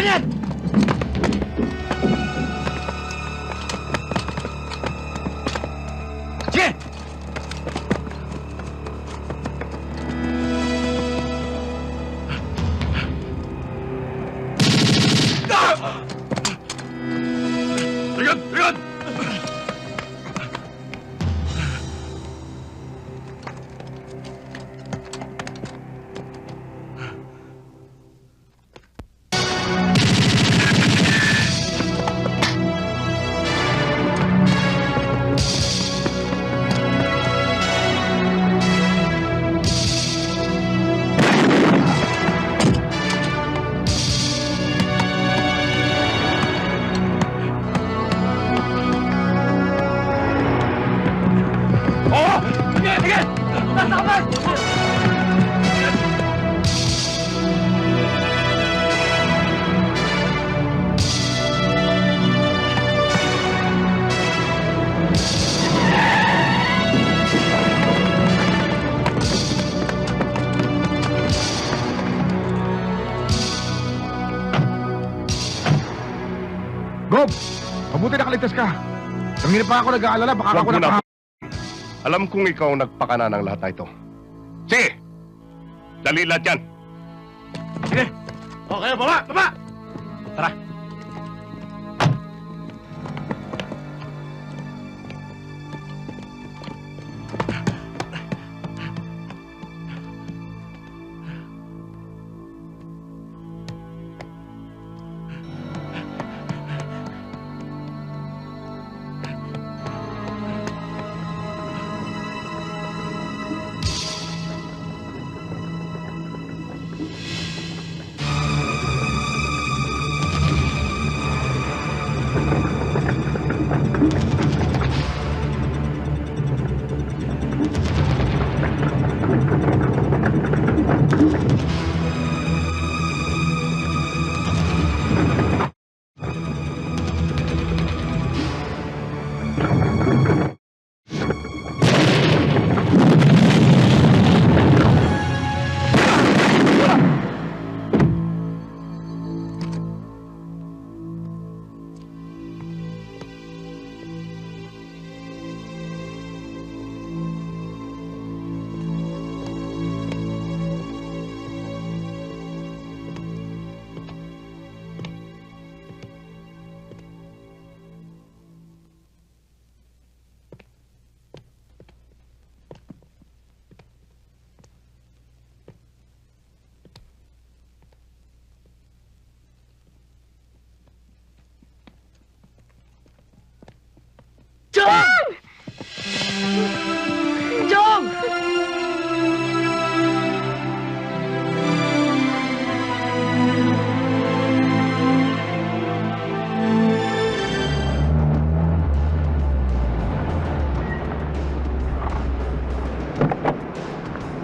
Akin yan! Sige! Tingnan! Tingnan! Oo! Gob! Mabuti nakaligtas ka. Nanginip pa ako nag-aalala, baka Wag ako mo na. na Alam kong ikaw ang nagpakana ng lahat na ito. Sige! Dali lahat yan. Sige! Okay, baba! Baba! Tara!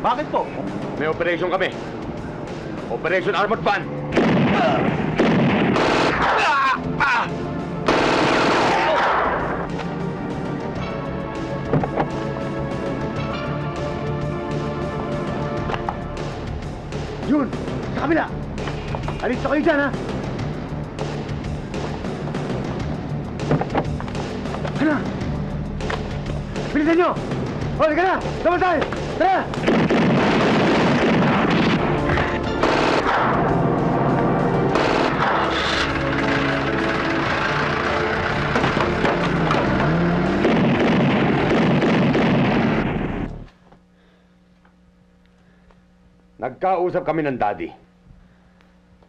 Bakit po? May operation kami. Operation Armored Van. Yun! Sa kabila! Alis na kayo dyan, ha? Ano? Bilisan nyo! O, halika na! Sama tayo! Tara! Nagkausap kami ng daddy.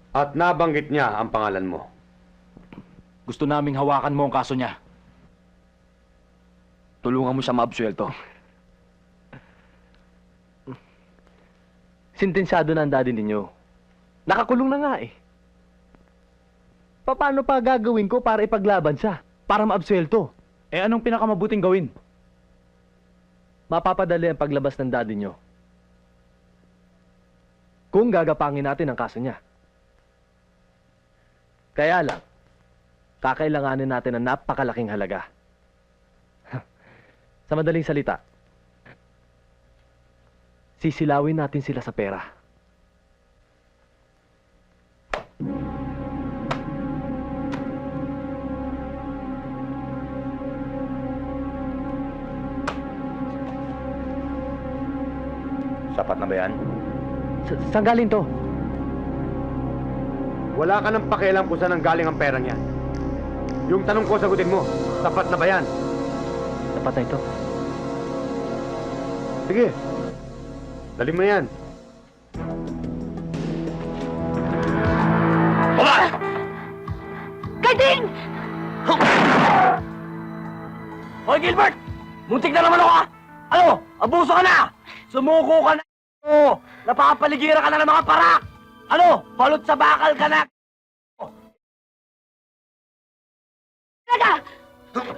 At nabanggit niya ang pangalan mo. Gusto naming hawakan mo ang kaso niya. Tulungan mo siya maabsuelto. Sintensyado na ang daddy ninyo. Nakakulong na nga eh. Paano pa gagawin ko para ipaglaban siya? Para maabsuelto? Eh anong pinakamabuting gawin? Mapapadali ang paglabas ng daddy nyo kung gagapangin natin ang kaso niya. Kaya lang, kakailanganin natin ng napakalaking halaga. sa madaling salita, sisilawin natin sila sa pera. Sapat na ba yan? Sa- saan galing to? Wala ka nang pakialam kung saan ang galing ang perang yan. Yung tanong ko, sagutin mo. Sapat na ba yan? Dapat na ito. Sige. Dali mo yan. Gading! Hoy, Gilbert! Muntik na naman ako, ah! Ano? Abuso ka na! Sumuko ka na! Oo! Napapaligira ka na ng mga parak! Ano? Balot sa bakal ka na! Talaga!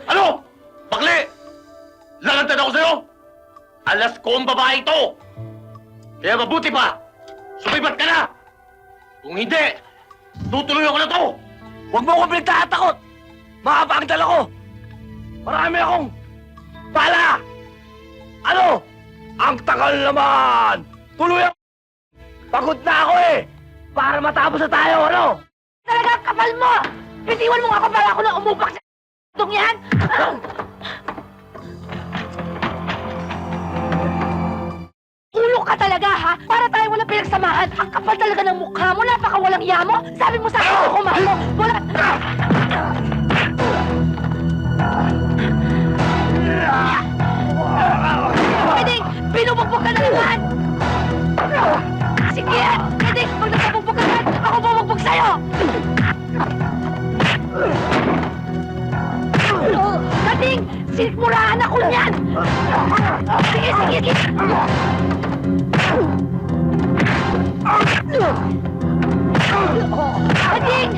Ano? Bakli! Lalantad ako sa'yo! Alas ko ang babae ito! Kaya mabuti pa! Sumibat ka na! Kung hindi, tutuloy ako na to! Huwag mo akong pinagtatakot! Mahaba ang dala ko! Marami akong bala! Ano? Ang tagal naman! Tuloy ako! Pagod na ako eh! Para matapos na tayo, ano? Talaga ang kapal mo! Bitiwan mo ako para ako na umupak sa itong yan! Ulo ka talaga, ha? Para tayo walang pinagsamahan. Ang kapal talaga ng mukha mo. Napakawalang iya mo. Sabi mo sa akin, ako mahal mo. Wala... Kading! Sinikmuraan ako niyan! Sige, sige, sige! Kading!